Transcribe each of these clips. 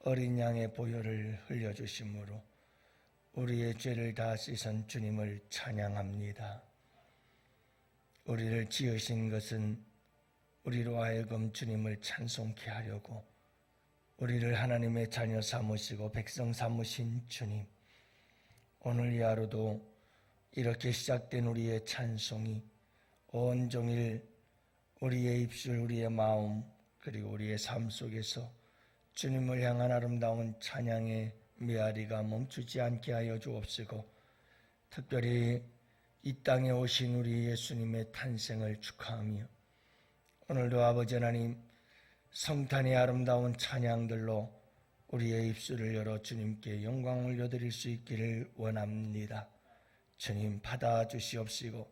어린 양의 보혈을 흘려주심으로 우리의 죄를 다 씻은 주님을 찬양합니다. 우리를 지으신 것은 우리로 하여금 주님을 찬송케 하려고 우리를 하나님의 자녀 삼으시고 백성 삼으신 주님 오늘 이 하루도 이렇게 시작된 우리의 찬송이 온종일 우리의 입술, 우리의 마음, 그리고 우리의 삶 속에서 주님을 향한 아름다운 찬양의 메아리가 멈추지 않게 하여 주옵시고, 특별히 이 땅에 오신 우리 예수님의 탄생을 축하하며, 오늘도 아버지 하나님, 성탄의 아름다운 찬양들로 우리의 입술을 열어 주님께 영광 올려드릴 수 있기를 원합니다. 주님 받아 주시옵시고,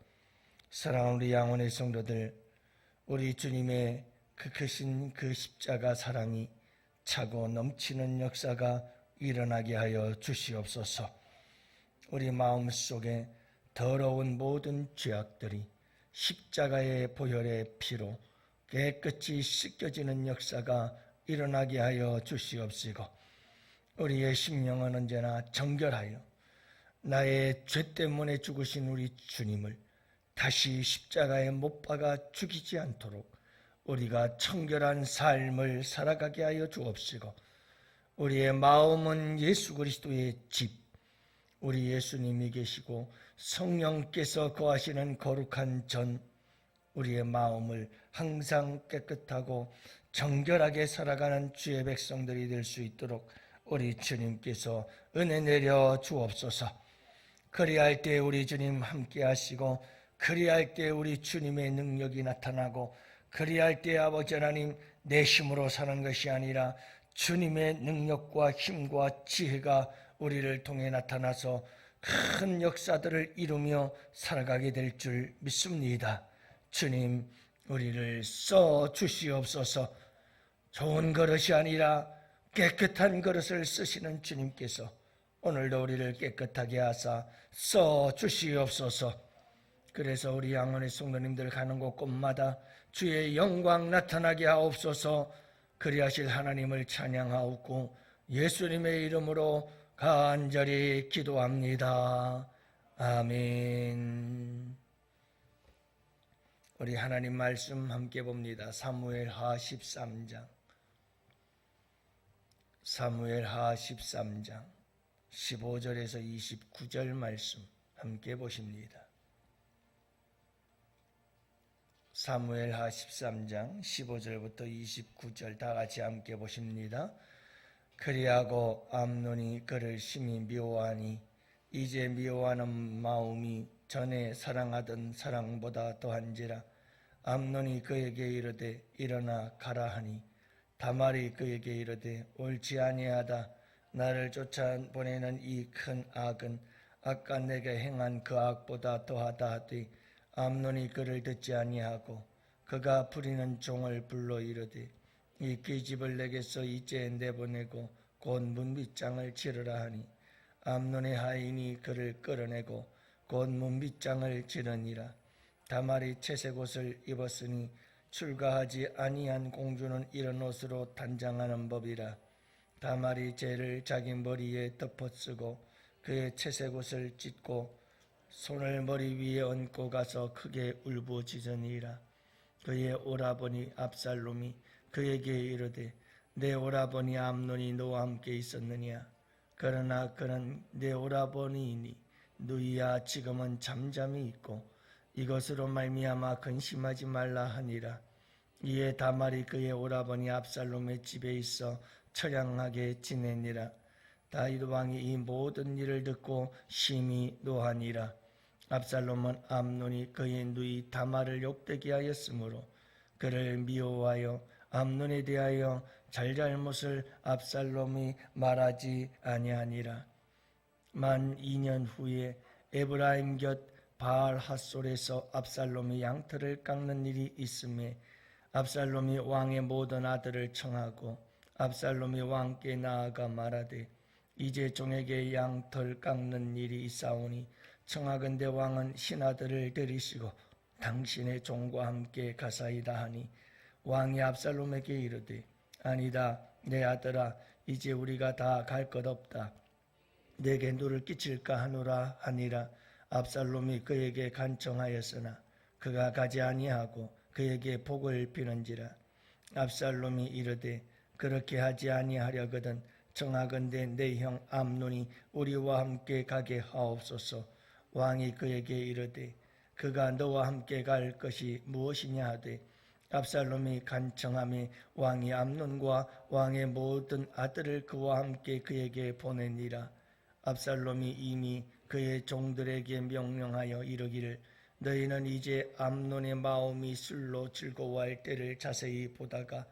사랑하는 우리 양원의 성도들, 우리 주님의 그 크신 그 십자가 사랑이 차고 넘치는 역사가 일어나게 하여 주시옵소서. 우리 마음 속에 더러운 모든 죄악들이 십자가의 보혈의 피로 깨끗이 씻겨지는 역사가 일어나게 하여 주시옵시고 우리의 심령은 언제나 정결하여 나의 죄 때문에 죽으신 우리 주님을 다시 십자가에 못 박아 죽이지 않도록 우리가 청결한 삶을 살아가게 하여 주옵시고 우리의 마음은 예수 그리스도의 집 우리 예수님이 계시고 성령께서 거하시는 거룩한 전 우리의 마음을 항상 깨끗하고 정결하게 살아가는 주의 백성들이 될 수 있도록 우리 주님께서 은혜 내려 주옵소서. 그리할 때 우리 주님 함께 하시고 그리할 때 우리 주님의 능력이 나타나고 그리할 때 아버지 하나님 내 힘으로 사는 것이 아니라 주님의 능력과 힘과 지혜가 우리를 통해 나타나서 큰 역사들을 이루며 살아가게 될 줄 믿습니다. 주님, 우리를 써 주시옵소서. 좋은 그릇이 아니라 깨끗한 그릇을 쓰시는 주님께서 오늘도 우리를 깨끗하게 하사 써 주시옵소서. 그래서 우리 양원의 성도님들 가는 곳 곳마다 주의 영광 나타나게 하옵소서. 그리하실 하나님을 찬양하옵고 예수님의 이름으로 간절히 기도합니다. 아멘. 우리 하나님 말씀 함께 봅니다. 사무엘 하 13장. 사무엘 하 13장 15절에서 29절 말씀 함께 보십니다. 사무엘 하 13장 15절부터 29절 다 같이 함께 보십니다. 그리하고 암논이 그를 심히 미워하니 이제 미워하는 마음이 전에 사랑하던 사랑보다 더한지라 암논이 그에게 이르되 일어나 가라 하니 다말이 그에게 이르되 옳지 아니하다 나를 쫓아 보내는 이 큰 악은 아까 내게 행한 그 악보다 더하다 하되 암논이 그를 듣지 아니하고 그가 부리는 종을 불러 이르되 이 계집을 내게서 이제 내보내고 곧 문빗장을 치르라 하니 암논의 하인이 그를 끌어내고 곧 문빗장을 치르니라. 다말이 채색 옷을 입었으니 출가하지 아니한 공주는 이런 옷으로 단장하는 법이라. 다말이 죄를 자기 머리에 덮어쓰고 그의 채색 옷을 찢고 손을 머리 위에 얹고 가서 크게 울부짖으니라. 그의 오라버니 압살롬이 그에게 이르되 내 오라버니 암논이 너와 함께 있었느냐? 그러나 그는 내 오라버니이니 누이야 지금은 잠잠히 있고 이것으로 말미암아 근심하지 말라 하니라. 이에 다말이 그의 오라버니 압살롬의 집에 있어 처량하게 지내니라 다윗 왕이 이 모든 일을 듣고 심히 노하니라. 압살롬은 암논이 그의 누이 다말을 욕되게 하였으므로 그를 미워하여 암논에 대하여 잘잘못을 압살롬이 말하지 아니하니라. 만 2년 후에 에브라임 곁 바알 핫솔에서 압살롬이 양털을 깎는 일이 있음에 압살롬이 왕의 모든 아들을 청하고 압살롬이 왕께 나아가 말하되 이제 종에게 양털 깎는 일이 있사오니 청하건대 왕은 신하들을 데리시고 당신의 종과 함께 가사이다 하니 왕이 압살롬에게 이르되 아니다 내 아들아 이제 우리가 다 갈 것 없다. 내게 누를 끼칠까 하노라 하니라 압살롬이 그에게 간청하였으나 그가 가지 아니하고 그에게 복을 비는지라 압살롬이 이르되 그렇게 하지 아니하려거든 정하건대 내 형 암논이 우리와 함께 가게 하옵소서. 왕이 그에게 이르되 그가 너와 함께 갈 것이 무엇이냐 하되 압살롬이 간청함에 왕이 암논과 왕의 모든 아들을 그와 함께 그에게 보내니라. 압살롬이 이미 그의 종들에게 명령하여 이르기를 너희는 이제 암논의 마음이 술로 즐거워할 때를 자세히 보다가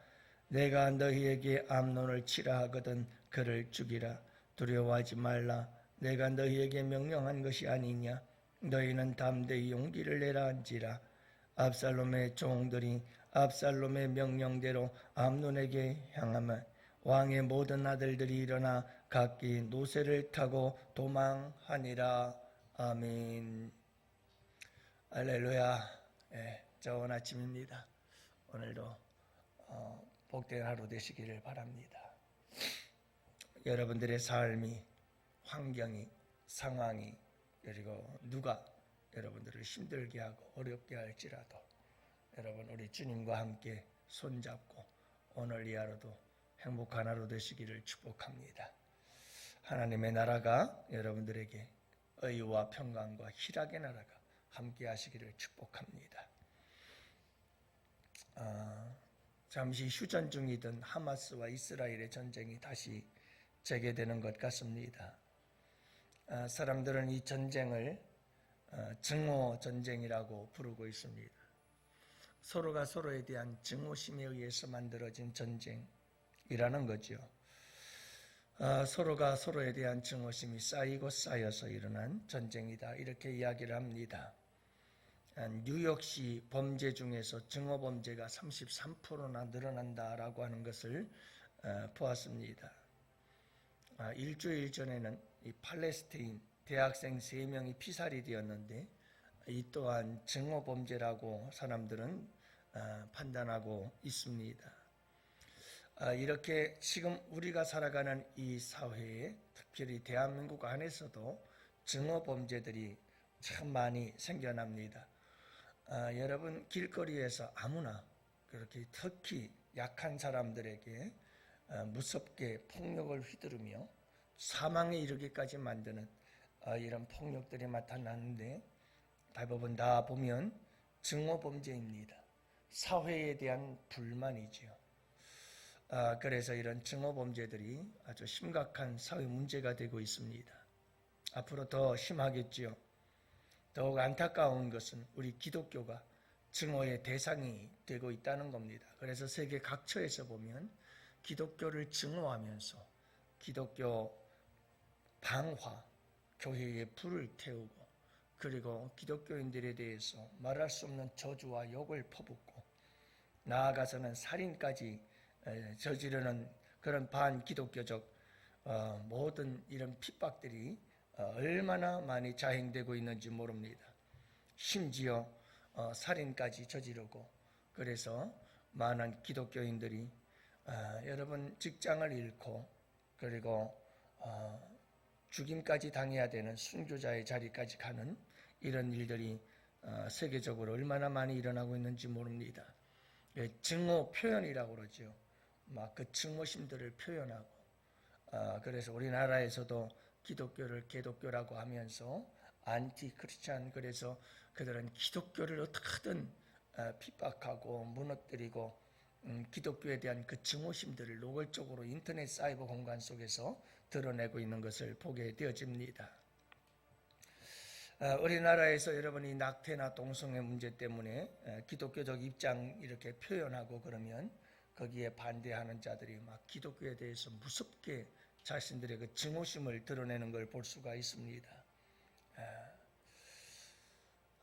내가 너희에게 암논을 치라 하거든 그를 죽이라. 두려워하지 말라. 내가 너희에게 명령한 것이 아니냐? 너희는 담대히 용기를 내라 한지라. 압살롬의 종들이 압살롬의 명령대로 암논에게 향하면 왕의 모든 아들들이 일어나 각기 노새를 타고 도망하니라. 아멘. 알렐루야. 예, 좋은 아침입니다. 오늘도 어, 복된 하루 되시기를 바랍니다 여러분들의 삶이 환경이 상황이 그리고 누가 여러분들을 힘들게 하고 어렵게 할지라도 여러분 우리 주님과 함께 손잡고 오늘 이 하루도 행복한 하루 되시기를 축복합니다. 하나님의 나라가 여러분들에게 의와 평강과 희락의 나라가 함께 하시기를 축복합니다. 아, 잠시 휴전 중이던 하마스와 이스라엘의 전쟁이 다시 재개되는 것 같습니다. 아, 사람들은 이 전쟁을 어, 증오 전쟁이라고 부르고 있습니다. 서로가 서로에 대한 증오심에 의해서 만들어진 전쟁이라는 거죠. 아, 서로가 서로에 대한 증오심이 쌓이고 쌓여서 일어난 전쟁이다. 이렇게 이야기를 합니다. 아, 뉴욕시 범죄 중에서 증오 범죄가 33%나 늘어난다라고 하는 것을 어, 보았습니다. 아, 일주일 전에는 이 팔레스테인 대학생 3명이 피살이 되었는데 이 또한 증오 범죄라고 사람들은 아, 판단하고 있습니다. 아, 이렇게 지금 우리가 살아가는 이 사회에 특별히 대한민국 안에서도 증오 범죄들이 참 많이 생겨납니다. 아, 여러분 길거리에서 아무나 그렇게 특히 약한 사람들에게 무섭게 폭력을 휘두르며 사망에 이르기까지 만드는 이런 폭력들이 나타나는데 대부분 다 보면 증오 범죄입니다. 사회에 대한 불만이지요. 아, 그래서 이런 증오 범죄들이 아주 심각한 사회 문제가 되고 있습니다. 앞으로 더 심하겠지요. 더욱 안타까운 것은 우리 기독교가 증오의 대상이 되고 있다는 겁니다. 그래서 세계 각처에서 보면 기독교를 증오하면서 기독교 방화, 교회에 불을 태우고 그리고 기독교인들에 대해서 말할 수 없는 저주와 욕을 퍼붓고 나아가서는 살인까지 저지르는 그런 반기독교적 어, 모든 이런 핍박들이 어, 얼마나 많이 자행되고 있는지 모릅니다. 심지어 어, 살인까지 저지르고 그래서 많은 기독교인들이 여러분 직장을 잃고 그리고 죽임까지 당해야 되는 순교자의 자리까지 가는 이런 일들이 어, 세계적으로 얼마나 많이 일어나고 있는지 모릅니다. 예, 증오 표현이라고 그러죠. 막그 증오심들을 표현하고 아, 그래서 우리나라에서도 기독교를 개독교라고 하면서 안티 크리스찬 그래서 그들은 기독교를 어떻게든 아, 핍박하고 무너뜨리고 음, 기독교에 대한 그 증오심들을 노골적으로 인터넷 사이버 공간 속에서 드러내고 있는 것을 보게 되어집니다. 어, 우리나라에서 여러분이 낙태나 동성애 문제 때문에 어, 기독교적 입장 이렇게 표현하고 그러면 거기에 반대하는 자들이 막 기독교에 대해서 무섭게 자신들의 그 증오심을 드러내는 걸 볼 수가 있습니다.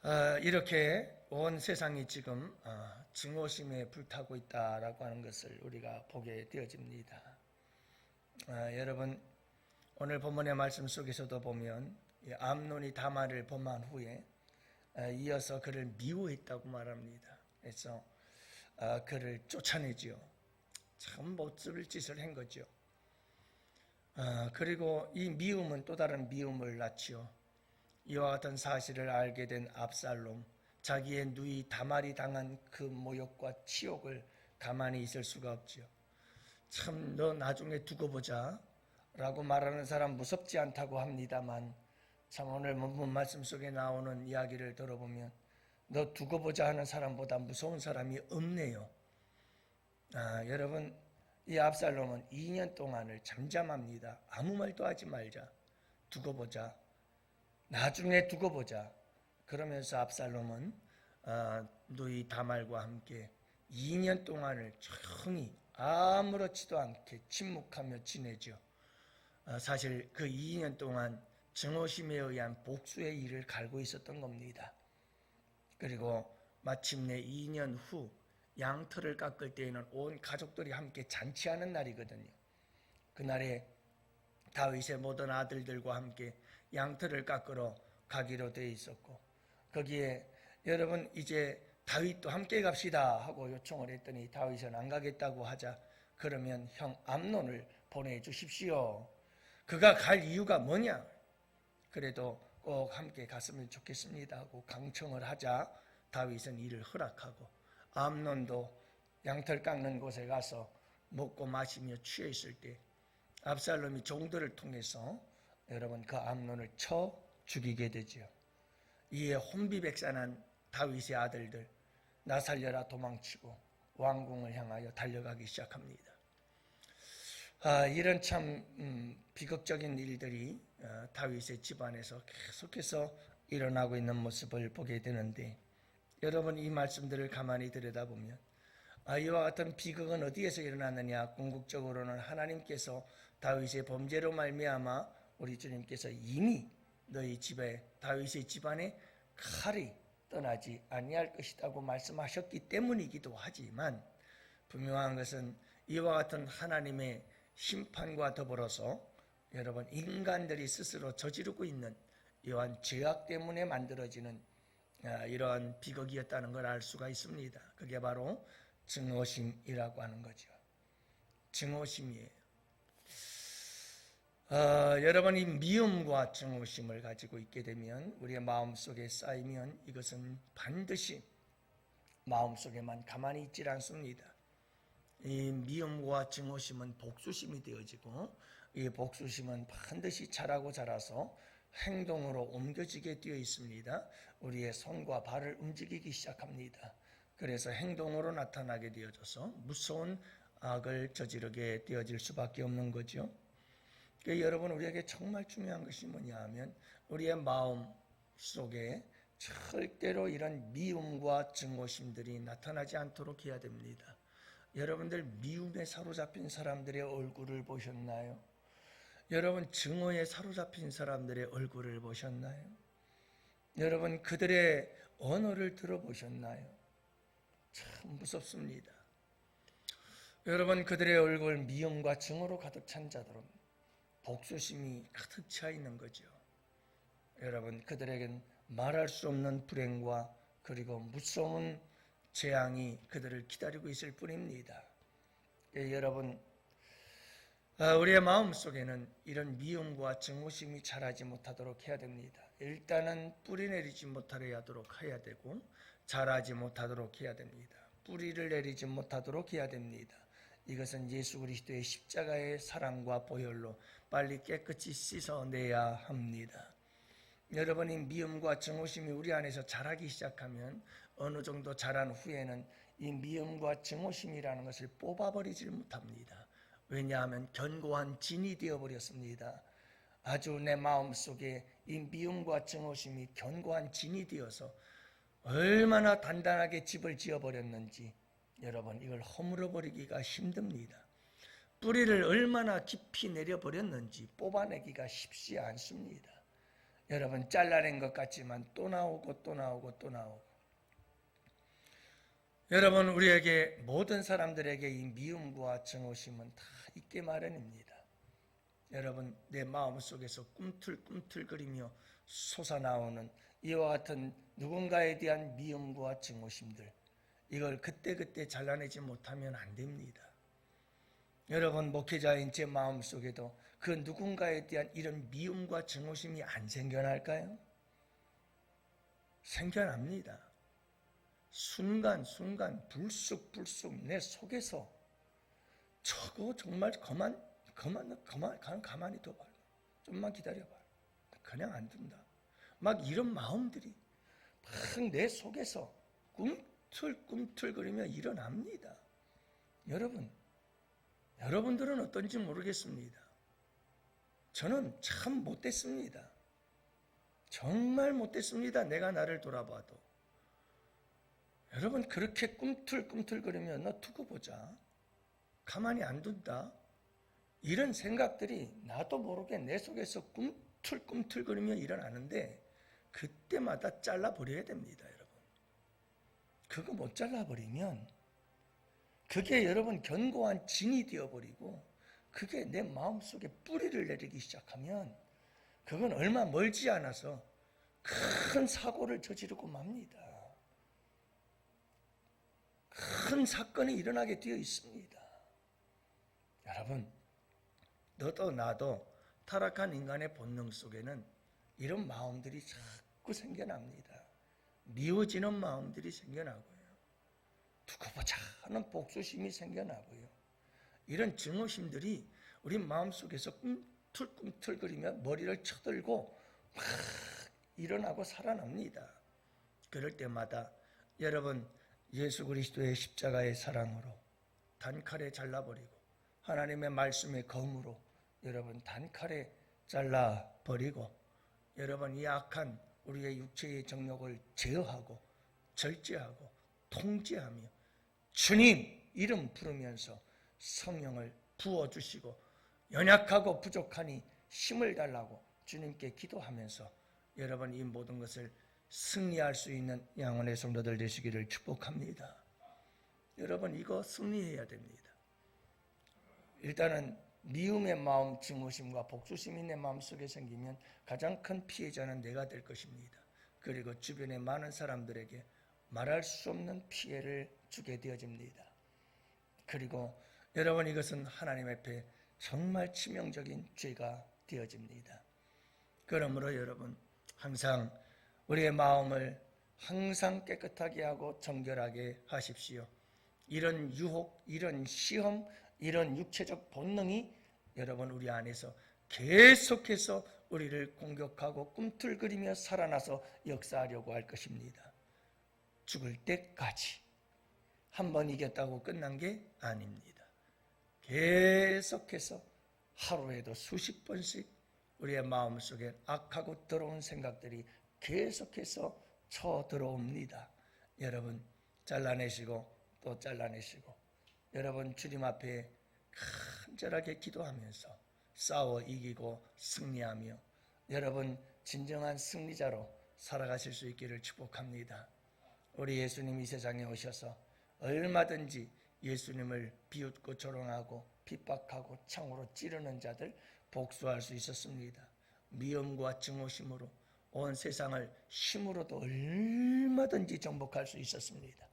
어, 이렇게 온 세상이 지금 증오심에 불타고 있다라고 하는 것을 우리가 보게 되어집니다. 여러분 오늘 본문의 말씀 속에서도 보면 암론이 다말을 범한 후에 이어서 그를 미워했다고 말합니다. 그래서 그를 쫓아내지요. 참 못쓸 짓을 한 거죠. 아, 그리고 이 미움은 또 다른 미움을 낳지요. 이와 같은 사실을 알게 된 압살롬, 자기의 누이 다말이 당한 그 모욕과 치욕을 가만히 있을 수가 없지요. 참 너 나중에 두고 보자 라고 말하는 사람 무섭지 않다고 합니다만 참 오늘 본문 말씀 속에 나오는 이야기를 들어보면 너 두고 보자 하는 사람보다 무서운 사람이 없네요. 아, 여러분 이 압살롬은 2년 동안을 잠잠합니다. 아무 말도 하지 말자. 두고 보자. 나중에 두고 보자. 그러면서 압살롬은 아, 누이 다말과 함께 2년 동안을 조용히 아무렇지도 않게 침묵하며 지내죠. 아, 사실 그 2년 동안 증오심에 의한 복수의 일을 갈고 있었던 겁니다. 그리고 마침내 2년 후 양털을 깎을 때에는 온 가족들이 함께 잔치하는 날이거든요. 그날에 다윗의 모든 아들들과 함께 양털을 깎으러 가기로 돼 있었고 거기에 여러분 이제 다윗도 함께 갑시다 하고 요청을 했더니 다윗은 안 가겠다고 하자 그러면 형 암론을 보내주십시오. 그가 갈 이유가 뭐냐? 그래도 꼭 함께 갔으면 좋겠습니다 하고 강청을 하자 다윗은 이를 허락하고 암론도 양털 깎는 곳에 가서 먹고 마시며 취해 있을 때 압살롬이 종들을 통해서 여러분 그 암론을 쳐 죽이게 되지요. 이에 혼비백산한 다윗의 아들들 나 살려라 도망치고 왕궁을 향하여 달려가기 시작합니다. 아, 이런 참 음, 비극적인 일들이 어, 다윗의 집안에서 계속해서 일어나고 있는 모습을 보게 되는데 여러분 이 말씀들을 가만히 들여다보면 아, 이와 같은 비극은 어디에서 일어났느냐? 궁극적으로는 하나님께서 다윗의 범죄로 말미암아 우리 주님께서 이미 너희 집에 다윗의 집안에 칼이 떠나지 아니할 것이라고 말씀하셨기 때문이기도 하지만 분명한 것은 이와 같은 하나님의 심판과 더불어서 여러분 인간들이 스스로 저지르고 있는 이러한 죄악 때문에 만들어지는 아, 이러한 비극이었다는 걸 알 수가 있습니다. 그게 바로 증오심이라고 하는 거죠. 증오심이에요. 어, 여러분 이 미움과 증오심을 가지고 있게 되면 우리의 마음 속에 쌓이면 이것은 반드시 마음 속에만 가만히 있질 않습니다. 이 미움과 증오심은 복수심이 되어지고 이 복수심은 반드시 자라고 자라서 행동으로 옮겨지게 되어 있습니다. 우리의 손과 발을 움직이기 시작합니다. 그래서 행동으로 나타나게 되어져서 무서운 악을 저지르게 되어질 수밖에 없는 거죠. 그러니까 여러분 우리에게 정말 중요한 것이 뭐냐 하면 우리의 마음 속에 절대로 이런 미움과 증오심들이 나타나지 않도록 해야 됩니다. 여러분들 미움에 사로잡힌 사람들의 얼굴을 보셨나요? 여러분 증오에 사로잡힌 사람들의 얼굴을 보셨나요? 여러분 그들의 언어를 들어보셨나요? 참 무섭습니다. 여러분 그들의 얼굴 미움과 증오로 가득 찬 자들은 복수심이 가득 차 있는 거죠. 여러분 그들에겐 말할 수 없는 불행과 그리고 무서운 재앙이 그들을 기다리고 있을 뿐입니다. 예, 여러분 아, 우리의 마음 속에는 이런 미움과 증오심이 자라지 못하도록 해야 됩니다. 일단은 뿌리 내리지 못하게 하도록 해야 되고 자라지 못하도록 해야 됩니다. 뿌리를 내리지 못하도록 해야 됩니다. 이것은 예수 그리스도의 십자가의 사랑과 보혈로 빨리 깨끗이 씻어내야 합니다. 여러분이 미움과 증오심이 우리 안에서 자라기 시작하면 어느 정도 자란 후에는 이 미움과 증오심이라는 것을 뽑아버리질 못합니다. 왜냐하면 견고한 진이 되어버렸습니다. 아주 내 마음 속에 이 미움과 증오심이 견고한 진이 되어서 얼마나 단단하게 집을 지어버렸는지 여러분 이걸 허물어 버리기가 힘듭니다. 뿌리를 얼마나 깊이 내려 버렸는지 뽑아내기가 쉽지 않습니다. 여러분 잘라낸 것 같지만 또 나오고 또 나오고 또 나오고 여러분 우리에게 모든 사람들에게 이 미움과 증오심은 다 있게 마련입니다. 여러분 내 마음 속에서 꿈틀꿈틀거리며 솟아나오는 이와 같은 누군가에 대한 미움과 증오심들 이걸 그때그때 잘라내지 못하면 안 됩니다. 여러분 목회자인 제 마음 속에도 그 누군가에 대한 이런 미움과 증오심이 안 생겨날까요? 생겨납니다. 순간순간 불쑥불쑥 내 속에서 저거 정말 그만 그만 그만 그만 가만히 둬봐. 좀만 기다려봐. 그냥 안 둔다. 막 이런 마음들이 막 내 속에서 꿈 틀 꿈틀거리며 일어납니다. 여러분, 여러분들은 어떤지 모르겠습니다. 저는 참 못됐습니다. 정말 못됐습니다. 내가 나를 돌아봐도. 여러분, 그렇게 꿈틀꿈틀거리며 너 두고 보자. 가만히 안 둔다. 이런 생각들이 나도 모르게 내 속에서 꿈틀꿈틀거리며 일어나는데 그때마다 잘라버려야 됩니다, 여러분. 그거 못 잘라버리면 그게 여러분 견고한 진이 되어버리고 그게 내 마음속에 뿌리를 내리기 시작하면 그건 얼마 멀지 않아서 큰 사고를 저지르고 맙니다. 큰 사건이 일어나게 되어 있습니다. 여러분, 너도 나도 타락한 인간의 본능 속에는 이런 마음들이 자꾸 생겨납니다. 미워지는 마음들이 생겨나고요. 두고 보자 하는 복수심이 생겨나고요. 이런 증오심들이 우리 마음속에서 꿈틀꿈틀거리며 머리를 쳐들고 막 일어나고 살아납니다. 그럴 때마다 여러분 예수 그리스도의 십자가의 사랑으로 단칼에 잘라버리고 하나님의 말씀의 검으로 여러분 단칼에 잘라버리고 여러분 이 악한 우리의 육체의 정욕을 제어하고 절제하고 통제하며 주님 이름 부르면서 성령을 부어 주시고 연약하고 부족하니 힘을 달라고 주님께 기도하면서 여러분 이 모든 것을 승리할 수 있는 양원의 성도들 되시기를 축복합니다. 여러분 이거 승리해야 됩니다. 일단은 미움의 마음, 증오심과 복수심이 내 마음속에 생기면 가장 큰 피해자는 내가 될 것입니다. 그리고 주변의 많은 사람들에게 말할 수 없는 피해를 주게 되어집니다. 그리고 여러분 이것은 하나님 앞에 정말 치명적인 죄가 되어집니다. 그러므로 여러분 항상 우리의 마음을 항상 깨끗하게 하고 정결하게 하십시오. 이런 유혹, 이런 시험, 이런 육체적 본능이 여러분 우리 안에서 계속해서 우리를 공격하고 꿈틀거리며 살아나서 역사하려고 할 것입니다. 죽을 때까지 한 번 이겼다고 끝난 게 아닙니다. 계속해서 하루에도 수십 번씩 우리의 마음속에 악하고 더러운 생각들이 계속해서 쳐 들어옵니다. 여러분 잘라내시고 또 잘라내시고 여러분 주님 앞에 간절하게 기도하면서 싸워 이기고 승리하며 여러분 진정한 승리자로 살아가실 수 있기를 축복합니다. 우리 예수님 이 세상에 오셔서 얼마든지 예수님을 비웃고 조롱하고 핍박하고 창으로 찌르는 자들 복수할 수 있었습니다. 미움과 증오심으로 온 세상을 힘으로도 얼마든지 정복할 수 있었습니다.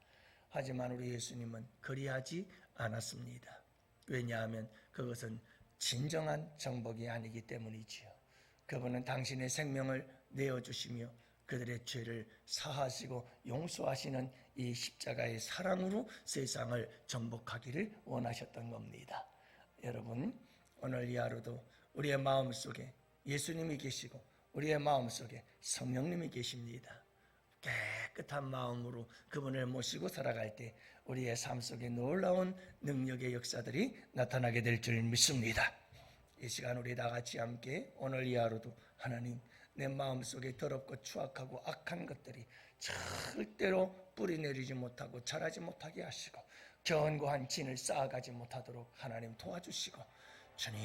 하지만 우리 예수님은 그리하지 않았습니다. 왜냐하면 그것은 진정한 정복이 아니기 때문이지요. 그분은 당신의 생명을 내어주시며 그들의 죄를 사하시고 용서하시는 이 십자가의 사랑으로 세상을 정복하기를 원하셨던 겁니다. 여러분, 오늘 이 하루도 우리의 마음 속에 예수님이 계시고 우리의 마음 속에 성령님이 계십니다. 깨끗한 마음으로 그분을 모시고 살아갈 때 우리의 삶 속에 놀라운 능력의 역사들이 나타나게 될 줄 믿습니다. 이 시간 우리 다 같이 함께 오늘 이 하루도 하나님 내 마음 속에 더럽고 추악하고 악한 것들이 절대로 뿌리 내리지 못하고 자라지 못하게 하시고 견고한 진을 쌓아가지 못하도록 하나님 도와주시고 주님